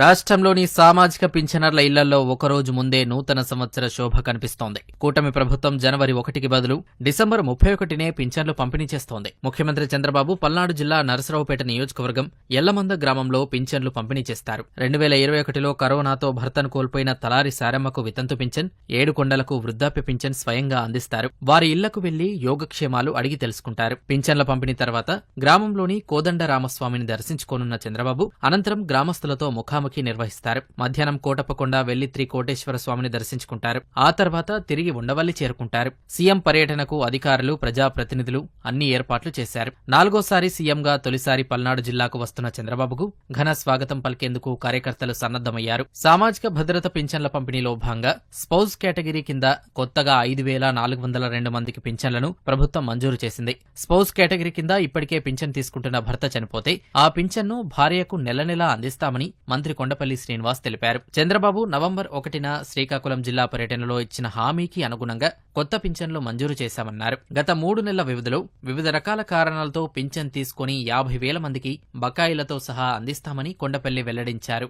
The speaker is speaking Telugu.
రాష్ట్రంలోని సామాజిక పింఛనర్ల ఇళ్ళలో ఒకరోజు ముందే నూతన సంవత్సర శోభ కనిపిస్తోంది. కూటమి ప్రభుత్వం జనవరి ఒకటికి బదులు డిసెంబర్ ముప్పై ఒకటినే పింఛన్లు పంపిణీ చేస్తోంది. ముఖ్యమంత్రి చంద్రబాబు పల్నాడు జిల్లా నరసరావుపేట నియోజకవర్గం ఎల్లమంద గ్రామంలో పింఛన్లు పంపిణీ చేస్తారు. రెండు వేల ఇరవై ఒకటిలో కరోనాతో భర్తను కోల్పోయిన తలారి సారమ్మకు వితంతు పింఛన్ ఏడు కొండలకు వృద్ధాప్య పింఛన్ స్వయంగా అందిస్తారు. వారి ఇళ్ళకు వెళ్ళి యోగక్షేమాలు అడిగి తెలుసుకుంటారు. పింఛన్ల పంపిణీ తర్వాత గ్రామంలోని కోదండ రామస్వామిని దర్శించుకోనున్న చంద్రబాబు అనంతరం గ్రామస్తులతో ముఖాముఖి నిర్వహిస్తారు. మధ్యాహ్నం కోటప్పకొండ వెళ్ళి శ్రీ కోటేశ్వర స్వామిని దర్శించుకుంటారు. ఆ తర్వాత తిరిగి ఉండవల్లి చేరుకుంటారు. సీఎం పర్యటనకు అధికారులు ప్రజాప్రతినిధులు అన్ని ఏర్పాట్లు చేశారు. నాలుగోసారి సీఎంగా తొలిసారి పల్నాడు జిల్లాకు వస్తున్న చంద్రబాబుకు ఘన స్వాగతం పలికేందుకు కార్యకర్తలు సన్నద్దమయ్యారు సామాజిక భద్రత పింఛన్ల పంపిణీలో భాగంగా స్పౌజ్ కేటగిరీ కింద కొత్తగా ఐదు వేల నాలుగు వందల రెండు మందికి పింఛన్లను ప్రభుత్వం మంజూరు చేసింది. స్పౌజ్ కేటగిరీ కింద ఇప్పటికే పింఛన్ తీసుకుంటున్న భర్త చనిపోతే ఆ పింఛన్ను భార్యకు నెల నెలా అందిస్తామని మంత్రి కొండపల్లి శ్రీనివాస్ తెలిపారు. చంద్రబాబు నవంబర్ ఒకటిన శ్రీకాకుళం జిల్లా పర్యటనలో ఇచ్చిన హామీకి అనుగుణంగా కొత్త పింఛన్లు మంజూరు చేశామన్నారు. గత మూడు నెలల వ్యవధిలో వివిధ రకాల కారణాలతో పింఛన్ తీసుకుని యాభై వేల మందికి బకాయిలతో సహా అందిస్తామని కొండపల్లి వెల్లడించారు.